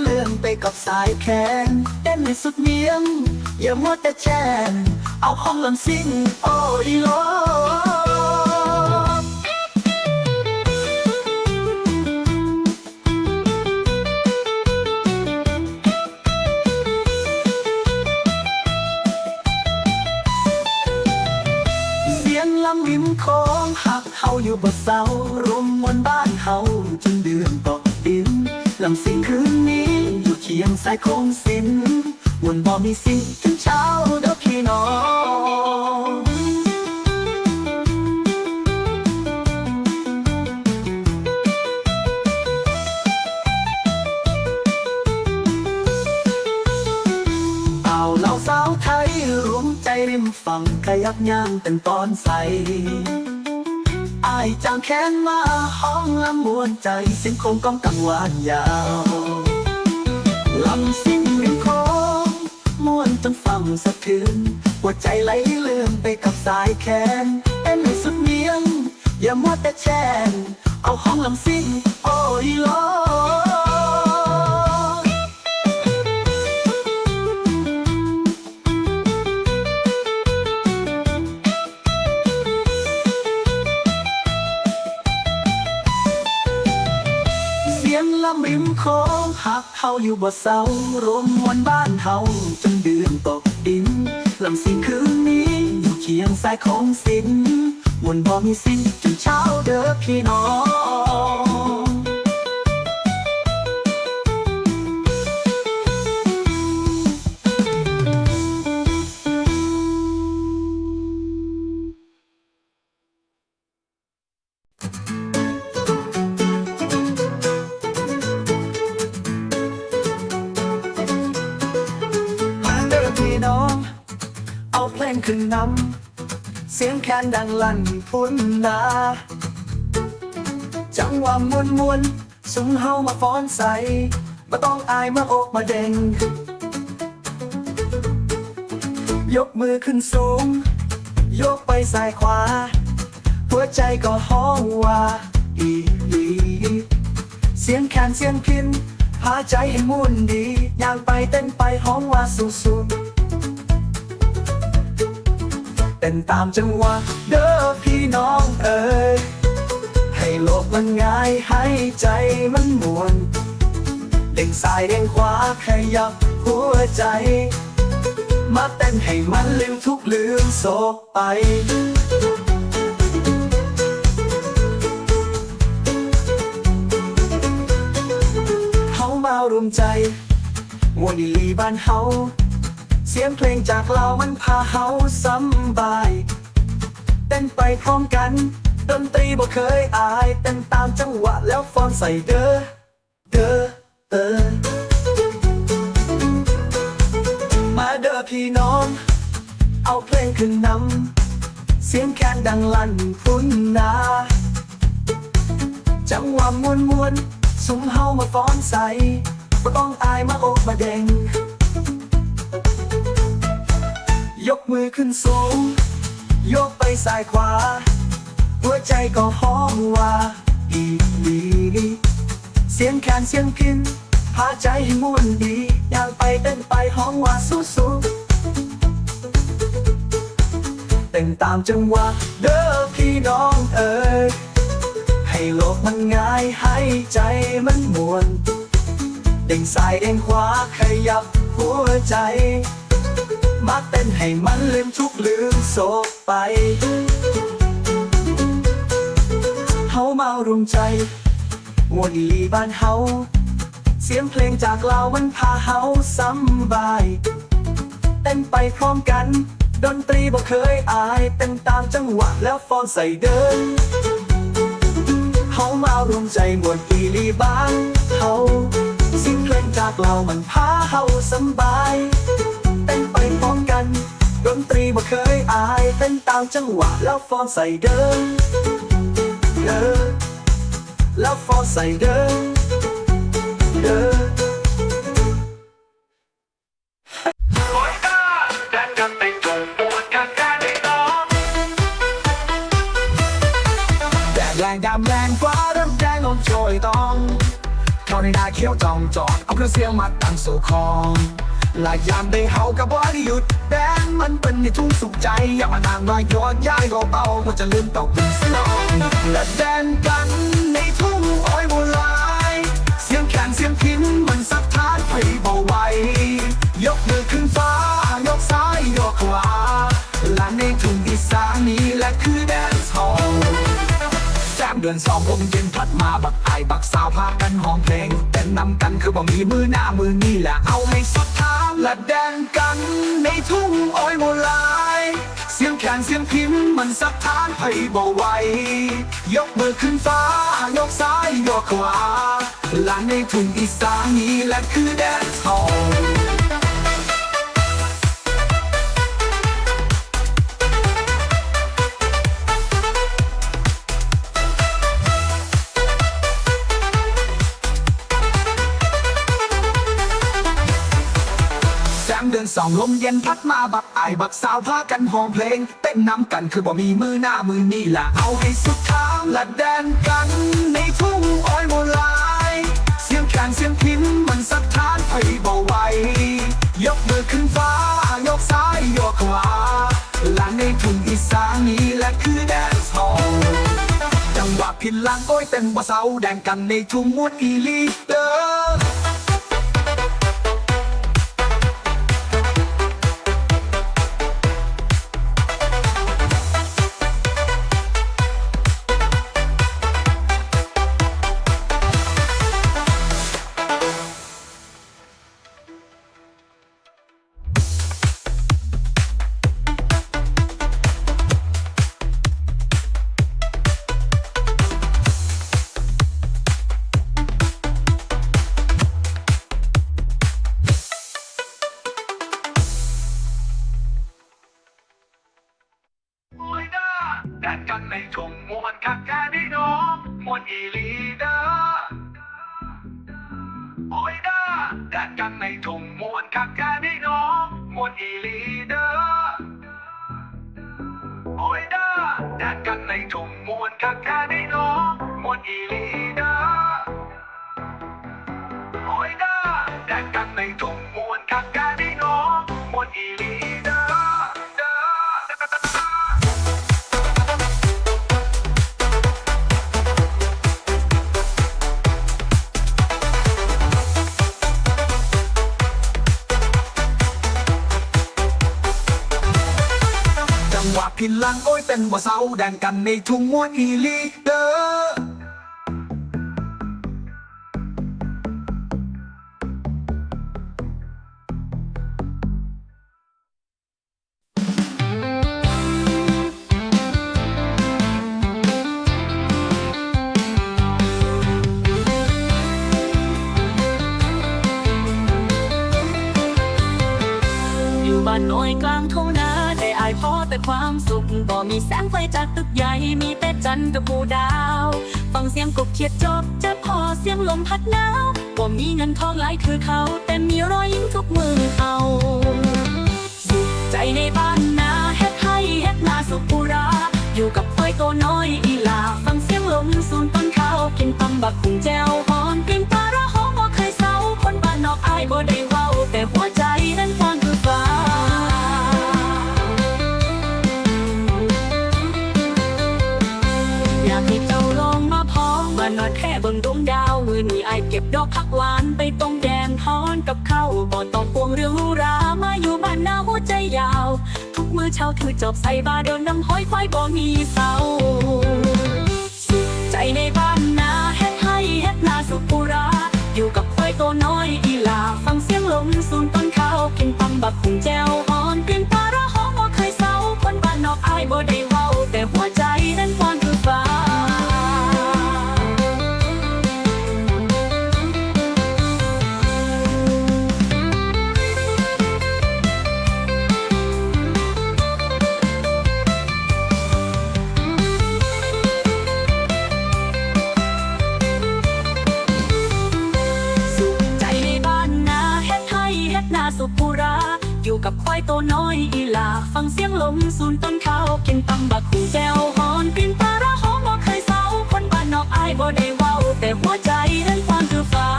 เลื่อนไปกับสายแขนเต้นให้สุดเมียง อย่ามัวแต่แช่นเอาห้องลำซิ่งโอ้ยโลเสียงลำริมโค้งหักเฮาอยู่บนเสารุมมวนบ้านเฮาจนเดือนตกดิน ลำสิงคืนนี้อยู่เคียงสายคงสินวนบ่มีสิ้นถึงเช้าเด้อพี่น้องเอาเหล่าสาวไทยรวมใจริมฝั่งขยับย่างเป็นตอนใส อายจางแค้นมาห้องละมวนใจเสียงคงก้องกังวานยาวลำสิ่งริมโค้งม่วนจนฟังสะเทือนหัวใจไหลเลื่อนไปกับสายแขนเต้นสุดเมียง อย่ามัวแต่แช่นเอาห้องลำสิ่งโอ้ยลอ ลำริมโค้งหักเฮาอยู่บ่เศร้ารวมมวลบ้านเฮาจนเดือนตกดินลำสิงคืนนี้อยู่เคียงสายของสินมวนบ่มีสิ้นจนเช้าเด้อพี่น้อง ขึ้นนำเสียงแคนดังลั่นพุ่นนาจังหวะมวนมวนสุมเฮามาฟ้อนใสมาต้องอายมาโอกมาเด้งยกมือขึ้นสูง ยกไปซ้ายขวา หัวใจก็ห้องว่าอีอีเสียงแคนเสียงพินพาใจให้มุ่นดีย่างไปเต้นไปห้องว่าสูสู เต้นตามจังหวะเด้อพี่น้องเอ๋ยให้โลกมันง่ายให้ใจมันมวนเด้งซ้ายเด้งขวาขยับหัวใจ มาเต้นให้มันลืมทุกลืมโศกไปเฮามารวมใจมวนอีลีบ้านเฮา เสียงเพลงจากเรามันพาเฮาสำบายเต้นไปพร้อมกัน ดนตรีบ่เคยอายเต้นตามจังหวะแล้วฟอนใส่เด้อเด้อเด้อมาเด้อพี่น้อง เอาเพลงขึ้นนำเสียงแคนดังลั่นพุ่นนาจังหวะมวนมวนๆสุมเฮามาฟ้อนใส่บ่ต้องอายมาโอกมาเด้ง ยกมือขึ้นสูง ยกไปซ้ายขวา หัวใจก็ห้องว่าอีดีเสียงแคนเสียงพินพาใจให้ม่วนดีอยากไปเต้นไปห้องว่าสู้สู้เต้นตามจังหวะเด้อพี่น้องเอ๋ยให้โลกมันง่ายให้ใจมันมวน เด้งซ้ายเด้งขวาขยับหัวใจ มาเต้นให้มันลืมทุกลืมโศกไป เฮามารวมใจมวนอีหลีบ้านเฮา เสียงเพลงจากเรามันพาเฮาสำบายเต้นไปพร้อมกัน ดนตรีบ่เคยอายเต้นตามจังหวะแล้วฟอนใส่เดินเฮามารวมใจมวนอีลีบ้านเฮาเสิ่งเพลงจากเรามันพาเฮาสำบาย เต้นไปพร้อมกัน ดนตรีบ่เคยอาย เต้นตามจังหวะแล้วฟอนใส่เดิมเดินแล้วฟอนใส่เดิมเดินแรงดำแรงกว่าเริ่มแรงลมโชยต้องทอนิดาเขียวจองจอดเอาเครื่องเสียงมาตั้งสู่คอง ลายยามได้เฮากับบอดี้หยุดแดนมันเป็นในทุ่งสุขใจ อย่ามานางน้อยย้อนย้ายก็เบาๆมันจะลืมตกเป็นสนองและแดนกัน ดือนสองลมเย็นพัดมาบักไอบักสาวพากันห้องเพลงเต้นนำกันคือบ่มีมือหน้ามือนี่แหละเอาให้สุดทางและแดนกัน ในทุ่งอ้อยโมลายเสียงแขนเสียงพิมพ์มันสักทานให้บ่ไหวยกมือขึ้นฟ้ายกซ้ายยกขวาลานในทุ่งอีสานนี้แหละคือแดนซ์ฮอง สองลมเย็นพัดมาบักไอายบักสาวพากันห้องเพลง เต้นนำกันคือบ่มีมือหน้ามือนี่ละเอาให้สุดทางและแดนกัน ในทุ่งอ้อยโมลาย เสียงแขนเสียงพิมมันสักทานไปบ่ไหวยกมือขึ้นฟ้ายกซ้ายยกขวาและในทุ่งอีสานนี้แหละคือแดนซ์ฮอลจังหวะพินลังโอ้ยเต้นบ่เศร้าแดงกันในทุ่งมวนอีลีเดอ ด้อแดนกัน นบ่เศร้าแดนกันในทุ่งมวนอีลี มีแสงไฟจากตึกใหญ่ มีแต่จันทร์กับภูดาว ฟังเสียงกบเขียดจบจะพอเสียงลมพัดหนาวบ่มีเงินทองหลายคือเขา แต่มีรอยยิ้มทุกมือเอาสุขใจในบ้านนาเฮ็ดให้เฮ็ดนาสุขปุรา อยู่กับเฟยตัวน้อยอีลา ฟังเสียงลมสูนต้นข้าวกินตำบักขุงแจวหอนกลิ่นปลาร้าหอมบ่เคยเศร้าคนบ้านนอกอายบ่ได้เว้าแต่หัวใจนั้นกว้าง เช้าถือจอบใส่บาเดินน้ำห้อยควายบ่มีเสาสุขใจในบ้านนาเฮ็ดให้เฮ็ดนาสุปุรา อยู่กับควายตัวน้อยอีลา ฟังเสียงลมสูนต้นข้าวกินตำบักขุงแจวหอนกลิ่นปลาร้าหอมบ่เคยเศร้าคนบ้านนอกอายบ่ได้เว้าแต่หัวใจากฟังเสียงลมสูนต้นข้าวกินตำบักหูแจวหอนกลิ่นปลาร้าหอมบ่เคยเศร้าคนบ้านนอกอายบ่ได้เว้า แต่หัวใจนั้นความคือฟ้า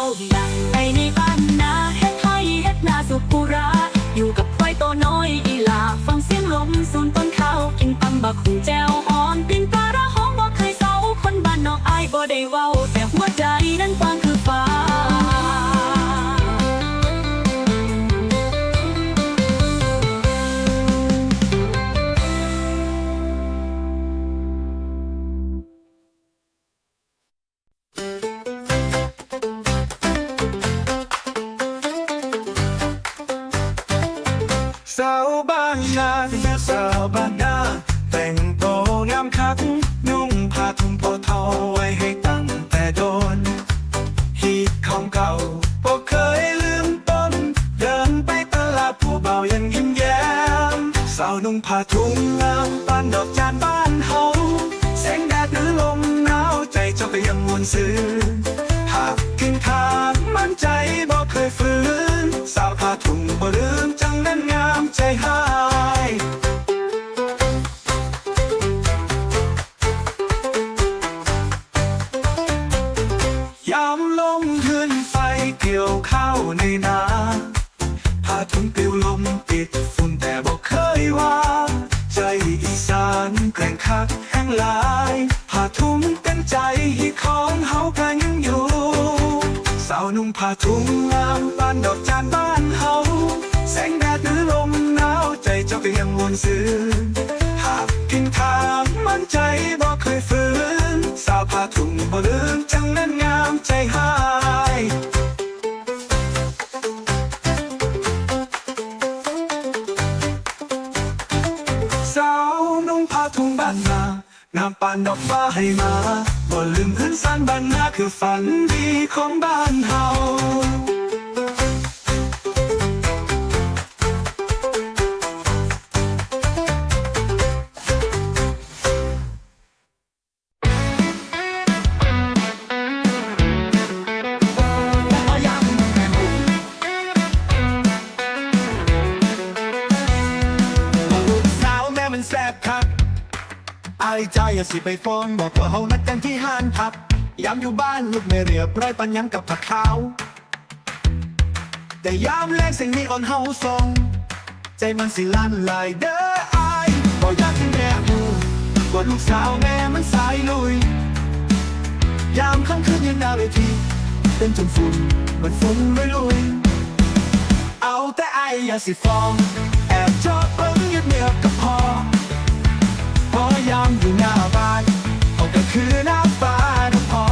วดังไอในบ้านนาเฮ็ดให้เฮ็ดนาสุกุราอยู่กับควายตัวน้อยอีลาฟังเสียงลมสูนต้นข้าวกินตำบักหุ่งแจว งามปานดอกฟ้าให้มาบ่ลืมพื้นสันบ้านนาคือฝันดีของบ้านเฮา สิไปฟ้องบอกว่าเฮานัดกันที่ห้านพับยามอยู่บ้านลูกไม่เรียบร้อยปันยังกับผักขาว แต่ยามแรกสิ่งนี้อ่อนเฮาทรง ใจมันสิลั่นลายเด้ออายบอกอยากให้แม่หูว่าลูกสาวแม่มันสายลุย ยามค่ำคืนยืนหน้าเวทีเต้นจนฝุ่นมันฟุ้งลุยลุย เอาแต่ไออย่าสิฟอง แอบชอบเบิ้งเงียบเงียบๆกับพอ พอยามอยู่หน้าบ้านเขาก็คือหน้าบ้านพอ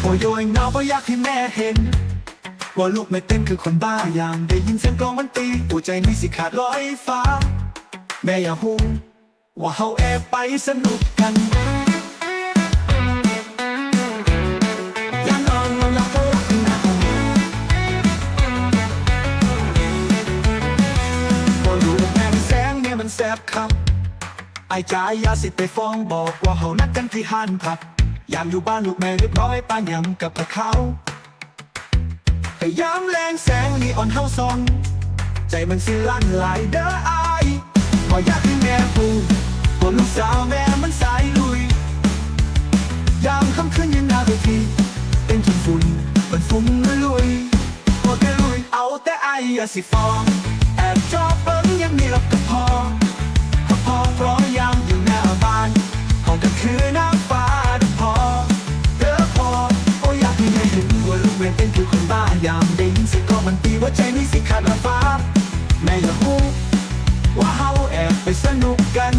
โอยโยยเงาเพราะอยากให้แม่เห็น ว่าลูกไม่เต้นคือคนบ้าอย่างได้ยินเสียงกลองมันตีหัวใจนี่สิขาดลอยฟ้า แม่อย่าหูว่าเฮาแอบไปสนุกกัน ไอ้ใจายยาสิไปฟ้องบอกว่าเฮานัดกันที่ห้านผับยามอยู่บ้านลูกแม่เรียบร้อยป้านยำกับพระเขาแต่ยามแรงแสงนีอ่อนเฮาซอง ใจมันสิลั่นหลายเด้ออายพออยากให้แม่พูดว่าลูกสาวแม่มันสายลุย ยามค่ำคืนยืนหน้าเวทีเต้นจนฝุ่นมันฟุ้งลุยพอแกลุยเอาแต่ไออย่าสิฟอง แอบชอบเบิ้งยังมีรับก็พอ อเพราะยามอยู่หน้าบ้านห้องก็คือหน้าฟ้าก็พอเด้อพอโอ้อยากให้แม่เห็นว่าลูกแม่เป็นคือคนบ้ายามได้ยินเสียงก็มันตีว่าใจนี่สิขาดระฟ้าแม่อย่าหูว่าเฮาแอบไปสนุกกัน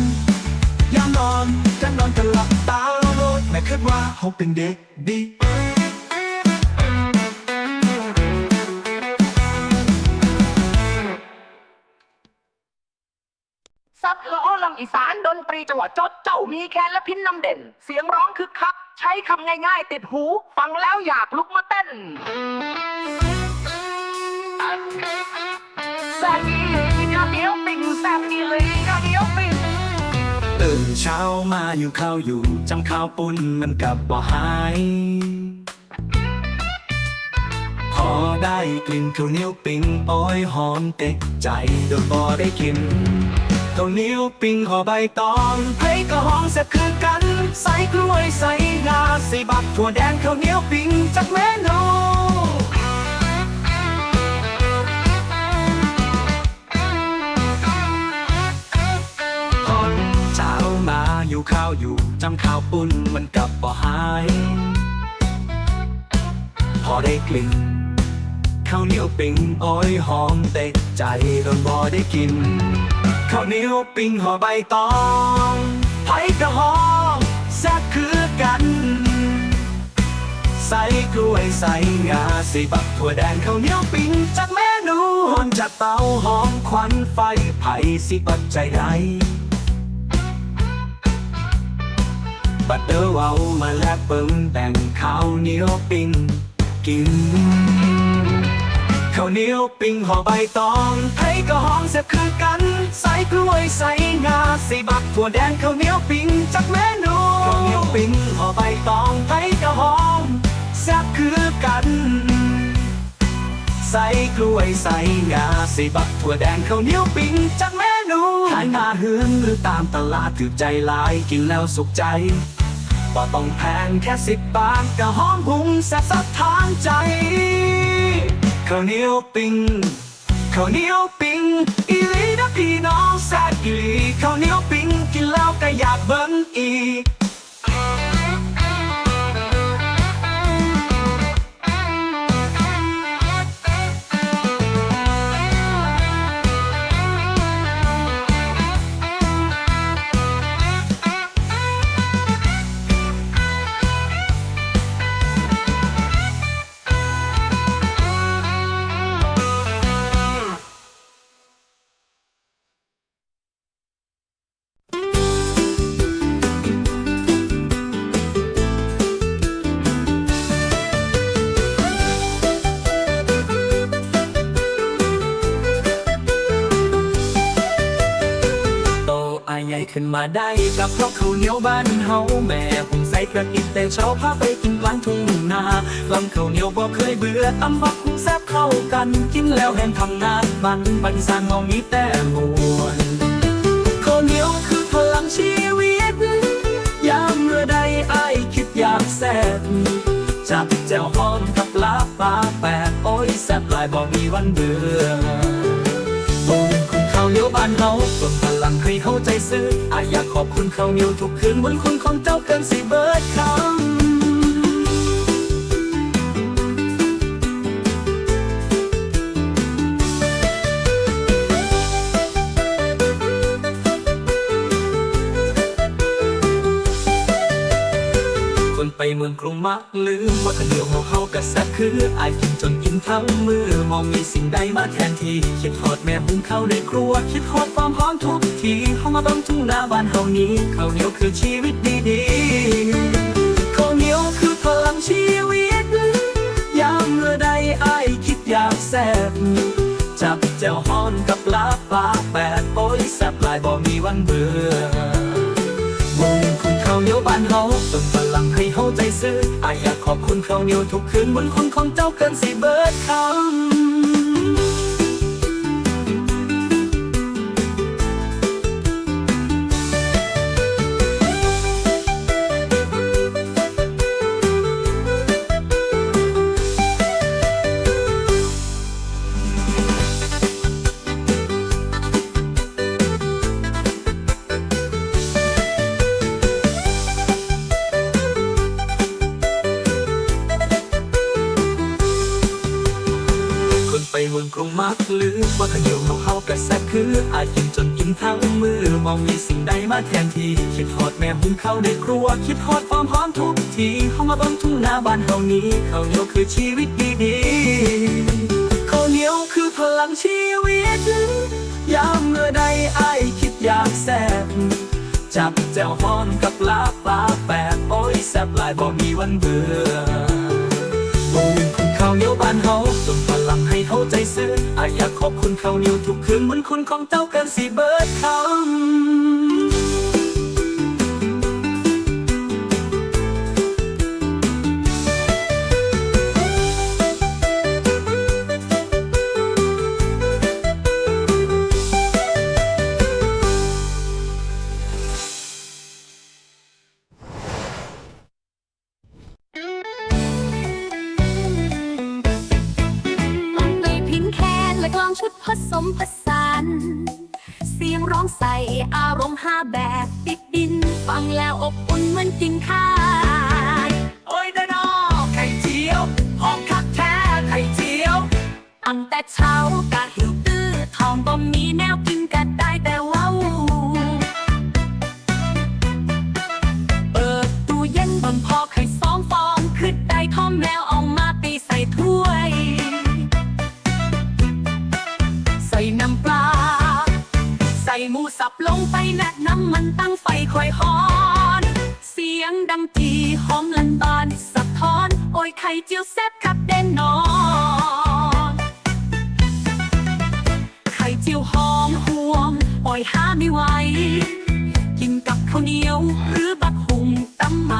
ยามนอนจะนอนกันหลับตาโลดแม่คิดว่าเฮาเป็นเด็กดี อีสานดนตรีจังหวะจดเจ้ามีแคนและพินน้ำเด่น เสียงร้องคึกคัก ใช้คำง่ายๆ ติดหู ฟังแล้วอยากลุกมาเต้นแซ่บอีหลียอดเดียวปิ่งแซ่บอีหลียอดเดียวปิ่งตื่นเช้ามาอยู่ข้าวอยู่จำข้าวปุ้นมันกับบ่หาย พอได้กลิ่นข้าวเหนียวปิ้งโอ้ยหอมเตะใจโดยบ่ได้กิน ข้าวเหนียวปิ้งห่อใบตองไผ่กระห้องแซ่บคือกัน ใส่กล้วยใส่งาใส่บักถั่วแดงข้าวเหนียวปิ้งจากเมนูตอนเช้ามาอยู่ข้าวอยู่จำข้าวปุ้นมันกลับบ่หาย พอได้กลิ่นข้าวเหนียวปิ้งอ้อยหอมเตะใจโดนบ่ได้กิน ข้าวเหนียวปิ้งห่อใบตองไผ่กระหอมแซ่บคือกัน ใส่กล้วยใส่งาใส่บักถั่วแดงข้าวเหนียวปิ้งจากเมนูหอมจากเตาหอมควันไฟไผ่สิปัจใจใดบัดเดอร์เว้ามาแลกเปิงแต่งข้าวเหนียวปิ้งกิน ข้าวเหนียวปิ้งห่อใบตองไผ่ก็หอมแซ่บคือกัน ใส่กล้วยใส่งาใส่บักถั่วแดงข้าวเหนียวปิ้งจากเมนูข้าวเหนียวปิ้งห่อใบตองไผ่ก็หอมแซ่บคือกัน ใส่กล้วยใส่งาใส่บักถั่วแดงข้าวเหนียวปิ้งจากเมนูขายหน้าเฮือนหรือตามตลาดถือใจหลายกินแล้วสุขใจบ่ต้องแพงแค่สิบบาทก็หอมหุงแซ่บสัดทางใจ ข้าวเหนียวปิ้งข้าวเหนียวปิ้งอีลีนะพี่น้องแซ่บอีลีข้าวเหนียวปิ้งกินแล้วก็อยากเบิ้งอีก มาได้กับเพราะข้าวเหนียวบ้านเฮาแม่ผมใส่กระติบแต่เช้าพาไปกินกลางทุ่งนาลำข้าวเหนียวบ่เคยเบื่อตำบักหุงแซ่บเข้ากัน กินแล้วแห้งทำงานมันบันสร้างมองมีแต่มวนข้าวเหนียวคือพลังชีวิต ยามเมื่อใดอคิดอยากแซ่บจับแจ่วฮ้อนกับลาปลาแปดโอ้ยแซ่บลายบ่มีวันเบื่อบุญคุณข้าวเหนียวบ้านเฮา เพิ่มพลังให้เฮาใจซื้ออายอยากขอบคุณข้าวเหนียวทุกคืนบนคุณของเจ้าเกินสิเบิดคำ เมืองกรุงมักลืมว่าข้าเหนียวของเฮากะแซ่บคืออายกินจนอิ่มทั้งมือมองมีสิ่งใดมาแทนที่คิดฮอดแม่หุงข้าวในครัว คิดฮอดความหอมทุกทีเฮามาเบิ่งทุ่งนาบ้านเฮานี้ข้าวเหนียวคือชีวิตดีๆข้าวเหนียวคือพลังชีวิตยามเมื่อใดอายคิดอยากแซ่บจับแจ่วฮ้อนกับลาปลาแปดโอ้ยแซ่บหลายบ่มีวันเบื่อ บ้านเฮาเติมพลังให้เฮาใจซื้ออายอยากขอบคุณข้าวเหนียวทุกคืนบนคุณของเจ้าเกินสิเบิดคำ งกรุงมักลืมว่าข้าเนียวของเขากระแซบคือ อาจกินจนอิ่มทั้งมือ มองมีสิ่งใดมาแทนที่ คิดฮอดแม่หุงข้าวในครัว คิดฮอดความหอมทุกทีเข้ามาบิ่งทุ่งนาบ้านเฮานี้ข้าวเหนียวคือชีวิตดีๆข้าวเหนียวคือพลังชีวิต ยามเมื่อใดไอคิดอยากแซ่บจับแจ่วฮ้อนกับลาปลาแปดโอ้ยแซ่บหลายบ่มีวันเบื่อบุญคุณข้าวเหนียวบ้านเฮาส่งพลัง เฮาใจซื้ออายอยากขอบคุณเขาวเหนียวทุกคืนเหมือนคุณของเจ้ากันสีเบิร์ดคำ หมูสับลงไปแนะน้ำมันตั้งไฟคอยฮอน เสียงดังจีหอมลันบานสะท้อน โอ้ยไข่เจียวแซ่บคักเด่นนอน ไข่เจียวหอมห่วงโอ้ยหาไม่ไหว กินกับข้าวเหนียวหรือบักหุงตำไหม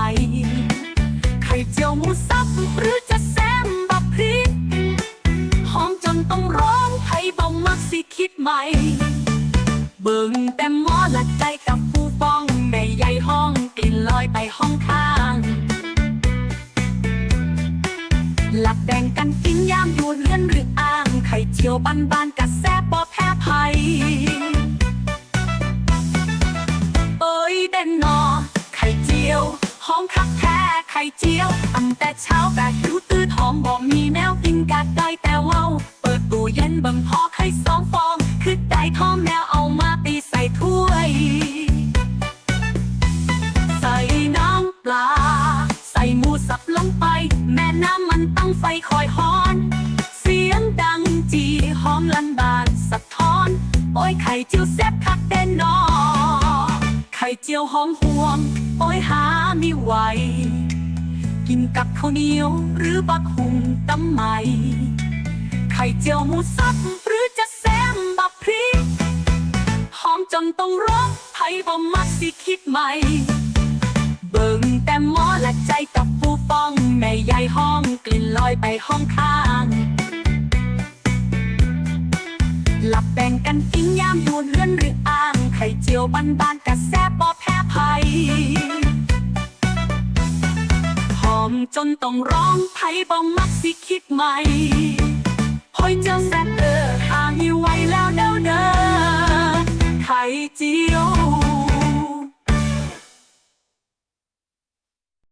ไข่เจียวหมูสับหรือจะแซมบักพริก หอมจนต้องร้องไทยบ่มักสิคิดใหม่ เบิ่งแต่หมอหละใจกับผู้ฟ้องแม่ใหญ่ห้องกลิ่นลอยไปห้องข้าง หลับแบ่งกันกินยามอยู่เรือนหรืออ้าง ไข่เจียวบานบานๆกัดแซ่บบ่แพ้ภัยเอ้ยเด่นนอ ไข่เจียวห้อมคักแท้ไข่เจียวตั้งแต่เช้าแต่หิวตื่นหอมบ่มีแนวกินกัดได้ จียวหอมห่วงโอ้ยหาไม่ไหว กินกับข้าวเหนียวหรือบักหุงตำไหม ไข่เจียวหมูสับหรือจะแซมบักพริก หอมจนต้องร้องไทยบ่มักสิคิดใหม่ เบิ่งแต่หมอและใจกับผู้ฟ้อง แม่ใหญ่ห้องกลิ่นลอยไปห้องข้าง หลับแบ่งกันกินยามอยู่เรือนหรืออ้าง ไข่เจียวบานบานๆกะแซบบ่แพ้ไผ่หอมจนต้องร้องไผ่บ่มักสิคิดใหม่หอยเจ้าแซ่บเอออ่านอยู่ไว้แล้วเด้อเด้อไข่เจียว